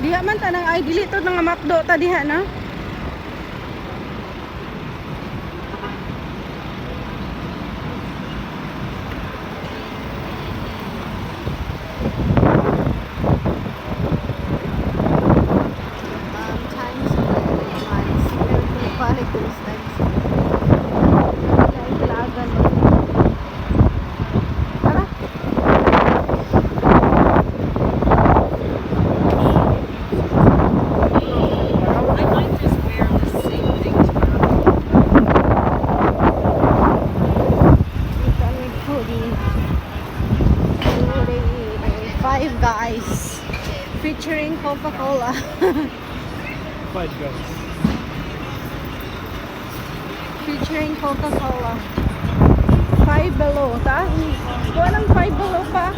Diha man tanang ay dili to nga makdo ta diha na. Um, times, times, times, times, Five Guys featuring Coca-Cola. Five Guys. Featuring Coca-Cola. Five Below, ta? Walang Five Below pa.